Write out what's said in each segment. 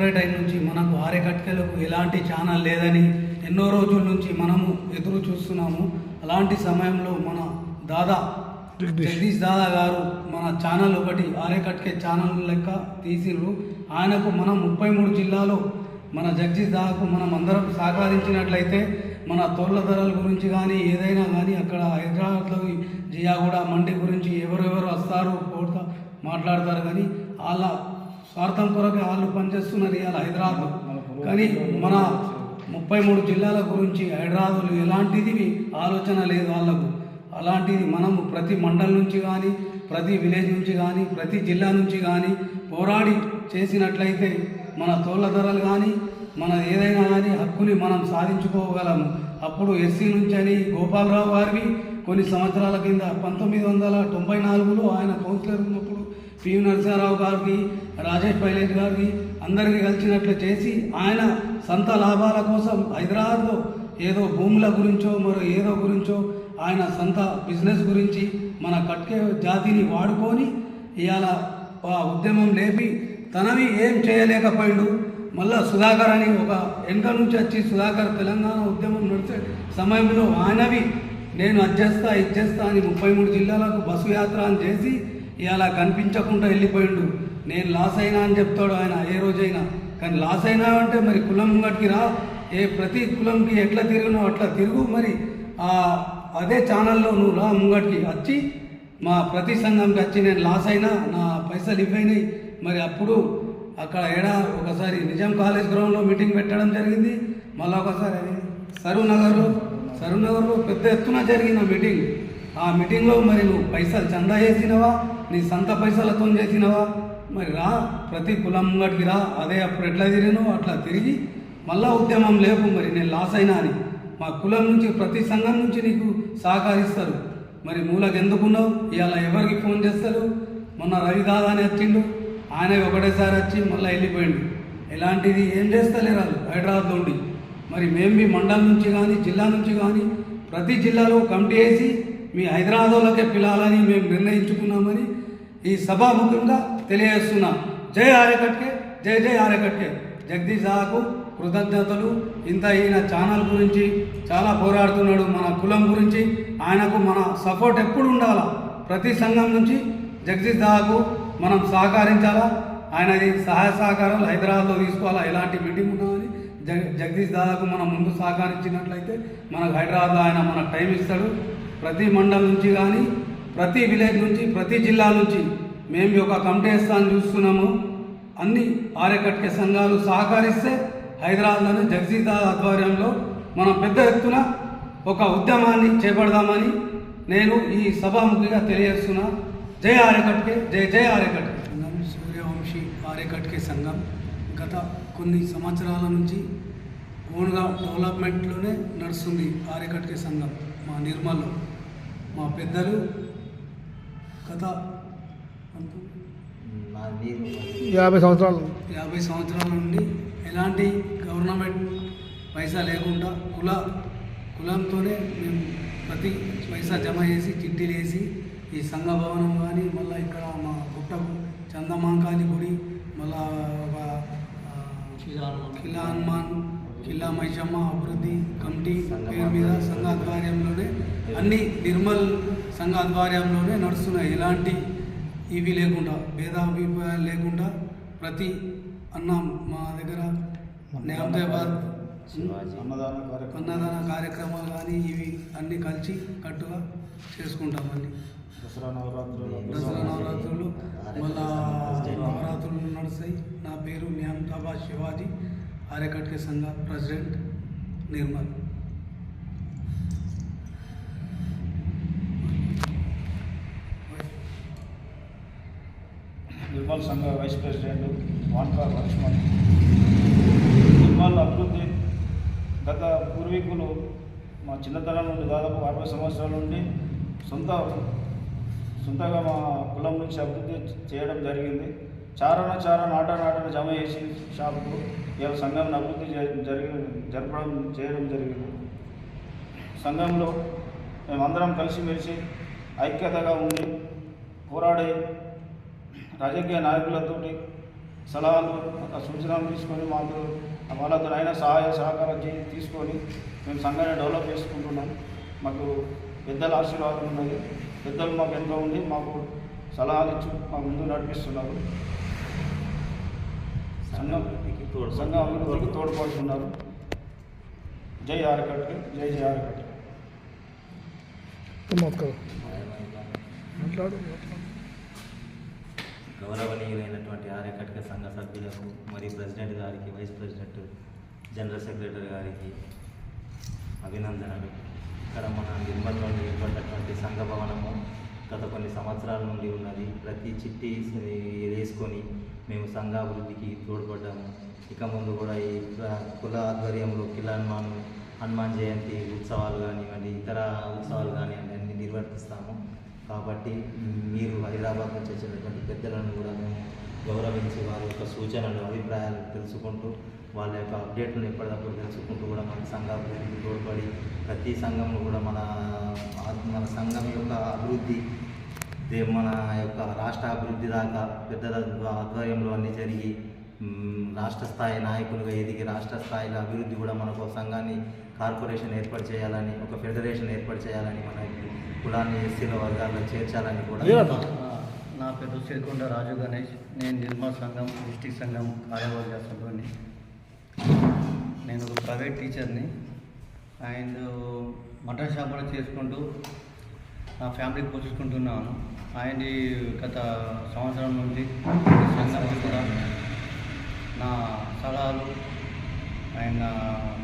అయిన నుంచి మనకు ఆరేకట్కెలకు ఎలాంటి ఛానల్ లేదని ఎన్నో రోజుల నుంచి మనము ఎదురు చూస్తున్నాము. అలాంటి సమయంలో మన దాదా జగదీష్. దాదా గారు మన ఛానల్ ఒకటి ఆరేకట్కే ఛానల్ లెక్క తీసిండ్రు. ఆయనకు మనం ముప్పై మూడు జిల్లాలో మన జగదీష్ దాదాకు మనం అందరం సహకరించినట్లయితే మన తోళ్ళ ధరల గురించి కానీ ఏదైనా కానీ అక్కడ హైదరాబాద్లో జియాగూడ మండి గురించి ఎవరెవరు వస్తారు పోతా మాట్లాడతారు కానీ వాళ్ళ స్వార్థం కొరకు వాళ్ళు పనిచేస్తున్నారు ఇవాళ హైదరాబాద్. కానీ మన ముప్పై మూడు జిల్లాల గురించి హైదరాబాద్లో ఎలాంటిది ఆలోచన లేదు వాళ్ళకు. అలాంటిది మనము ప్రతి మండలం నుంచి కానీ ప్రతి విలేజ్ నుంచి కానీ ప్రతి జిల్లా నుంచి కానీ పోరాడి చేసినట్లయితే మన తోళ్ళ ధరలు కానీ మన ఏదైనా కానీ హక్కుని మనం సాధించుకోగలము అప్పుడు ఎస్సీ నుంచి అని గోపాలరావు గారివి కొన్ని సంవత్సరాల కింద పంతొమ్మిది వందల తొంభై నాలుగులో ఆయన కౌన్సిలర్ ఉన్నప్పుడు పివి నరసింహారావు గారికి రాజేష్ పైలట్ గారికి అందరికీ కలిసినట్లు చేసి ఆయన సొంత లాభాల కోసం హైదరాబాద్లో ఏదో భూముల గురించో మరో ఏదో గురించో ఆయన సొంత బిజినెస్ గురించి మన కట్కే జాతిని వాడుకొని ఇవాళ ఆ ఉద్యమం లేపి తనవి ఏం చేయలేకపోయిండు. మళ్ళా సుధాకర్ అని ఒక వెనుక నుంచి వచ్చి సుధాకర్ తెలంగాణ ఉద్యమం నడిచే సమయంలో ఆయనవి నేను అది చేస్తా ఇది చేస్తా అని ముప్పై మూడు జిల్లాలకు బస్సు యాత్ర అని చేసి ఇలా కనిపించకుండా వెళ్ళిపోయిండు. నేను లాస్ అయినా అని చెప్తాడు ఆయన ఏ రోజైనా. కానీ లాస్ అయినా అంటే మరి కులం ముంగటికి రా. ఏ ప్రతి కులంకి ఎట్లా తిరిగినావు అట్లా తిరుగు. మరి ఆ అదే ఛానల్లో నువ్వు రా ముంగటికి వచ్చి మా ప్రతి సంఘంకి వచ్చి నేను లాస్ అయినా నా పైసలు ఇవ్వైనాయి. మరి అప్పుడు అక్కడ ఏడా ఒకసారి నిజాం కాలేజ్ గ్రౌండ్లో మీటింగ్ పెట్టడం జరిగింది. మళ్ళీ ఒకసారి అది సరూర్ నగర్లో పెద్ద ఎత్తున జరిగిన మీటింగ్. ఆ మీటింగ్లో మరి నువ్వు పైసలు చందా వేసినవా నీ సొంత పైసలతో చేసినవా? మరి రా ప్రతి కులం గడికి రా అదే అప్పుడు ఎట్లా తిరిగినావు అట్లా తిరిగి మళ్ళా ఉద్యమం లేపు మరి నేను లాస్ అయినా అని. మా కులం నుంచి ప్రతి సంఘం నుంచి నీకు సహకరిస్తారు మరి మూలకు ఎందుకున్నావు? ఇవాళ ఎవరికి ఫోన్ చేస్తారు? మొన్న రవి దాదా అని వచ్చిండు. ఆయన ఒకటేసారి వచ్చి మళ్ళీ వెళ్ళిపోయిండు. ఇలాంటిది ఏం చేస్తలేరు వాళ్ళు హైదరాబాద్ ఉండి. మరి మేము మీ మండలం నుంచి కానీ జిల్లా నుంచి కానీ ప్రతి జిల్లాలో కమిటీ వేసి మీ హైదరాబాద్లోకే పిలాలని మేము నిర్ణయించుకున్నామని ఈ సభాముఖంగా తెలియజేస్తున్నాం. జై ఆర్యకట్కే జై జై ఆర్యకట్కే. జగదీష్ దాకు కృతజ్ఞతలు. ఇంత ఈయన ఛానల్ గురించి చాలా పోరాడుతున్నాడు. మన కులం గురించి ఆయనకు మన సపోర్ట్ ఎప్పుడు ఉండాలా? ప్రతి సంఘం నుంచి జగదీష్ దాకు మనం సహకరించాలా? ఆయనది సహాయ సహకారాలు హైదరాబాద్లో తీసుకోవాలా? ఎలాంటి మీటింగ్ ఉన్నామని జగ జగదీష్ దాదాకు మనం ముందు సహకరించినట్లయితే మనకు హైదరాబాద్లో ఆయన మనకు టైం ఇస్తాడు. ప్రతి మండలం నుంచి కానీ ప్రతి విలేజ్ నుంచి ప్రతి జిల్లా నుంచి మేము ఒక యొక్క కమిటీ వేస్తాను చూస్తున్నాము. అన్ని ఆర్యకట్కే సంఘాలు సహకరిస్తే హైదరాబాద్లోని జగజీత ఆధ్వర్యంలో మనం పెద్ద ఎత్తున ఒక ఉద్యమాన్ని చేపడదామని నేను ఈ సభాముఖిగా తెలియజేస్తున్నా. జై ఆర్యకట్కే జై జై ఆర్యకట్కే సంఘం సూర్యవంశీ ఆర్యకట్కే సంఘం. గత కొన్ని సంవత్సరాల నుంచి ఓన్గా డెవలప్మెంట్లోనే నడుస్తుంది ఆర్యకట్కే సంఘం మా నిర్మల్లో. మా పెద్దలు గత యాభై సంవత్సరాలు. యాభై సంవత్సరాల నుండి ఎలాంటి గవర్నమెంట్ పైసా లేకుండా కుల కులంతోనే మేము ప్రతి పైసా జమ చేసి చిట్టీలు వేసి ఈ సంఘ భవనం కానీ మళ్ళీ ఇక్కడ మా గుట్టకు చందమాంకాళి గుడి మళ్ళా ఒక, ఆ, కిలా హనుమాన్ కిల్లా మైషమ్మ అభివృద్ధి కమిటీ పేరు మీద సంఘ ఆధ్వర్యంలోనే అన్ని నిర్మల్ సంఘ ఆధ్వర్యంలోనే నడుస్తున్నాయి ఎలాంటి ఇవి లేకుండా భేదాభిప్రాయాలు లేకుండా ప్రతి అన్న మా దగ్గర నిజామాబాద్ అన్నదాన కార్యక్రమం. అన్నదాన కార్యక్రమాలు కానీ ఇవి అన్నీ కలిసి కట్టుగా చేసుకుంటాం అన్ని దసరా నవరాత్రులు. దసరా నవరాత్రులు మళ్ళా నవరాత్రులు నడుస్తాయి. నా పేరు న్యామతాబా శివాజీ. ఆర్యకట్కే సంఘ ప్రెసిడెంట్ నిర్మల్. నిర్మల్ సంఘ వైస్ ప్రెసిడెంట్ వాన్కార్ లక్ష్మణ్. నిర్మల్ అభివృద్ధి గత పూర్వీకులు మా చిన్నతనం నుండి దాదాపు అరవై సంవత్సరాల నుండి సొంత సొంతగా మా కులం నుంచి అభివృద్ధి చేయడం జరిగింది. చారణ చారణ ఆట నాటన జమ చేసి షాపుకు ఇవాళ సంఘం అభివృద్ధి జరిగి జరపడం చేయడం జరిగింది. సంఘంలో మేమందరం కలిసిమెలిసి ఐక్యతగా ఉండి పోరాడే రాజకీయ నాయకులతోటి సలహాలు సూచనలు తీసుకొని మాకు వాళ్ళతో అయినా సహాయ సహకారం చేసి తీసుకొని మేము సంఘాన్ని డెవలప్ చేసుకుంటున్నాం. మాకు పెద్దల ఆశీర్వాదం ఉన్నది. పెద్దలు మాకు ఎంతో ఉండి మాకు సలహాలు ఇచ్చి మా ముందు నడిపిస్తున్నారు. సంఘం సంఘం అభివృద్ధికి తోడ్పడుతున్నారు జై ఆరకట్కి జై జై మాట్లాడు గౌరవనీయులైనటువంటి ఆర్యకట్క సంఘ సభ్యులకు మరియు ప్రెసిడెంట్ గారికి వైస్ ప్రెసిడెంట్ జనరల్ సెక్రటరీ గారికి అభినందనలు. ఇక్కడ మన నిర్మల్లో ఏర్పడినటువంటి సంఘ భవనము గత కొన్ని సంవత్సరాల నుండి ఉన్నది. ప్రతి చిట్టి వేసుకొని మేము సంఘాభివృద్ధికి తోడ్పడ్డాము. ఇక ముందు కూడా ఈ కుల ఆధ్వర్యంలో కిలా హనుమాన్ హనుమాన్ జయంతి ఉత్సవాలు కానివ్వండి ఇతర ఉత్సవాలు కానివ్వండి అన్ని నిర్వర్తిస్తాము. కాబట్టి మీరు హైదరాబాద్ నుంచి వచ్చినటువంటి పెద్దలను కూడా మేము గౌరవించి వారి యొక్క సూచనలు అభిప్రాయాలు తెలుసుకుంటూ వాళ్ళ యొక్క అప్డేట్లను ఎప్పటికప్పుడు తెలుసుకుంటూ కూడా మన సంఘాభివృద్ధికి తోడ్పడి ప్రతి సంఘంలో కూడా మన మన సంఘం యొక్క అభివృద్ధి దే- మన యొక్క రాష్ట్ర అభివృద్ధి దాకా పెద్దల ఆధ్వర్యంలో అన్ని జరిగి రాష్ట్ర స్థాయి నాయకులుగా ఎదిగి రాష్ట్ర స్థాయిలో అభివృద్ధి కూడా మనకు సంఘాన్ని కార్పొరేషన్ ఏర్పాటు చేయాలని ఒక ఫెడరేషన్ ఏర్పాటు చేయాలని మన కులాన్ని ఎస్సీల వర్గాల్లో చేర్చాలని కూడా. నా పేరు సిరికొండ రాజు గణేష్. నేను నిర్మల్ సంఘం డిస్టిక్ సంఘం కార్యవర్గ సభ్యుని నేను ఒక ప్రైవేట్ టీచర్ని. అండ్ మటన్ షాప్ కూడా చేసుకుంటూ నా ఫ్యామిలీ పోషించుకుంటున్నాను. అండ్ ఈ గత సంవత్సరం నుండి సంఘం కూడా నా సలహాలు ఆయన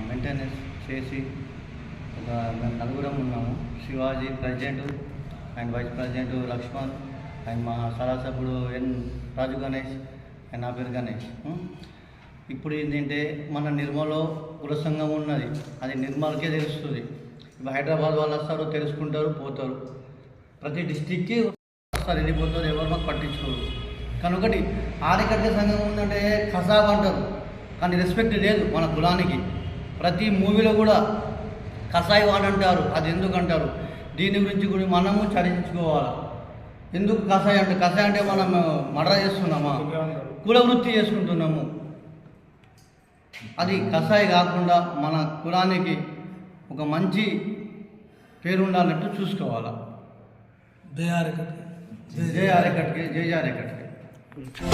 మెయింటెనెన్స్ చేసి ఒక మేము నలుగురం ఉన్నాము. Shivaji president and vice president Laxman and మా సలహా సభ్యుడు ఎన్ రాజు గణేష్ అండ్ నా పేరు గణేష్. ఇప్పుడు ఏంటంటే మన నిర్మల్లో కుల సంఘం ఉన్నది. అది నిర్మల్కే తెలుస్తుంది. ఇప్పుడు హైదరాబాద్ వాళ్ళు వస్తారు తెలుసుకుంటారు పోతారు. ప్రతి డిస్టిక్కి వస్తారు వెళ్ళిపోతారు ఎవరు మాకు పట్టించుకోరు. కానీ ఒకటి ఆరికట్ట సంఘం ఉందంటే ఖసాబ్ అంటారు. కానీ రెస్పెక్ట్ లేదు మన కులానికి. ప్రతి మూవీలో కూడా కషాయి వాడు అంటారు. అది ఎందుకు అంటారు? దీని గురించి కూడా మనము చర్చించుకోవాలి? ఎందుకు కషాయి అంటే కషాయి అంటే మనం మర్డర్ చేస్తున్నామా? కుల వృత్తి చేసుకుంటున్నాము. అది కషాయి కాకుండా మన కులానికి ఒక మంచి పేరు ఉండాలంటూ చూసుకోవాలి. జై ఆరకట్క జై ఆరేకట్కి జై ఆరేకట్కి Música